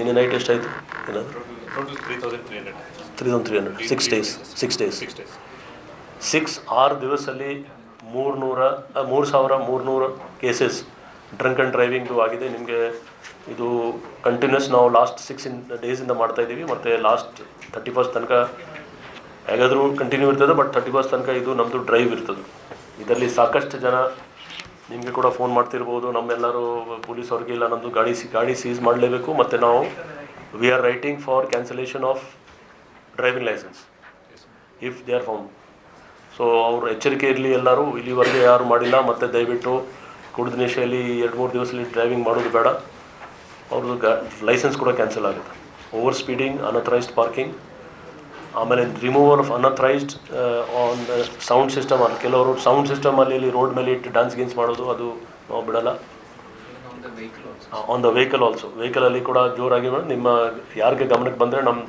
ನಿನ್ನೆ ನೈಟ್ ಎಷ್ಟಾಯಿತು? ಏನಾದರೂ? Three thousand three hundred six days six days six ಆರು ದಿವಸದಲ್ಲಿ ಮೂರುನೂರ ಮೂರು ಸಾವಿರ ಮೂರುನೂರು ಕೇಸಸ್ ಡ್ರಂಕ್ ಆ್ಯಂಡ್ ಡ್ರೈವಿಂಗ್ದು ಆಗಿದೆ. ನಿಮಗೆ ಇದು ಕಂಟಿನ್ಯೂಸ್ ನಾವು ಲಾಸ್ಟ್ ಸಿಕ್ಸ್ ಇನ್ ಡೇಸಿಂದ ಮಾಡ್ತಾ ಇದ್ದೀವಿ. ಮತ್ತು ಲಾಸ್ಟ್ ತರ್ಟಿ ಫಸ್ಟ್ ತನಕ ಹೇಗಾದರೂ ಕಂಟಿನ್ಯೂ ಇರ್ತದೆ ಬಟ್ ತರ್ಟಿ ಫಸ್ಟ್ ತನಕ ಇದು ನಮ್ಮದು ಡ್ರೈವ್ ಇರ್ತದೆ. ಇದರಲ್ಲಿ ಸಾಕಷ್ಟು ಜನ ನಿಮಗೆ ಕೂಡ ಫೋನ್ ಮಾಡ್ತಿರ್ಬೋದು. ನಮ್ಮೆಲ್ಲರೂ ಪೊಲೀಸ್ ಅವ್ರಿಗೆ ಇಲ್ಲ ನಮ್ಮದು ಗಾಡಿ ಸಿ, ಗಾಡಿ ಸೀಸ್ ಮಾಡಲೇಬೇಕು. ಮತ್ತು ನಾವು we are writing for cancellation of driving licence if they are found so ಅವರು ಎಚ್ಚರಿಕೆ ಇರಲಿ ಎಲ್ಲರೂ. ಇಲ್ಲಿವರೆಗೆ ಯಾರು ಮಾಡಿಲ್ಲ. ಮತ್ತು ದಯವಿಟ್ಟು ಕುಡಿದ ನಿಶೆಯಲ್ಲಿ ಎರಡು ಮೂರು ದಿವಸದಲ್ಲಿ ಡ್ರೈವಿಂಗ್ ಮಾಡೋದು ಬೇಡ. ಅವ್ರದ್ದು ಲೈಸೆನ್ಸ್ ಕೂಡ ಕ್ಯಾನ್ಸಲ್ ಆಗುತ್ತೆ. ಓವರ್ ಸ್ಪೀಡಿಂಗ್ ಅನಥರೈಸ್ಡ್ ಪಾರ್ಕಿಂಗ್ ಆಮೇಲೆ removal of unauthorised on sound system ಅಲ್ಲಿ ಕೆಲವರು ಸೌಂಡ್ ಸಿಸ್ಟಮಲ್ಲಿ ಇಲ್ಲಿ ರೋಡ್ ಮೇಲೆ ಇಟ್ಟು ಡ್ಯಾನ್ಸ್ ಗೀನ್ಸ್ ಮಾಡೋದು ಅದು ನಾವು ಬಿಡಲ್ಲ. ಆನ್ ದ ವೆಹಿಕಲ್ ಆಲ್ಸೋ ವೆಹಿಕಲಲ್ಲಿ ಕೂಡ ಜೋರಾಗಿ ನಿಮ್ಮ ಯಾರಿಗೆ ಗಮನಕ್ಕೆ ಬಂದರೆ ನಮ್ಮ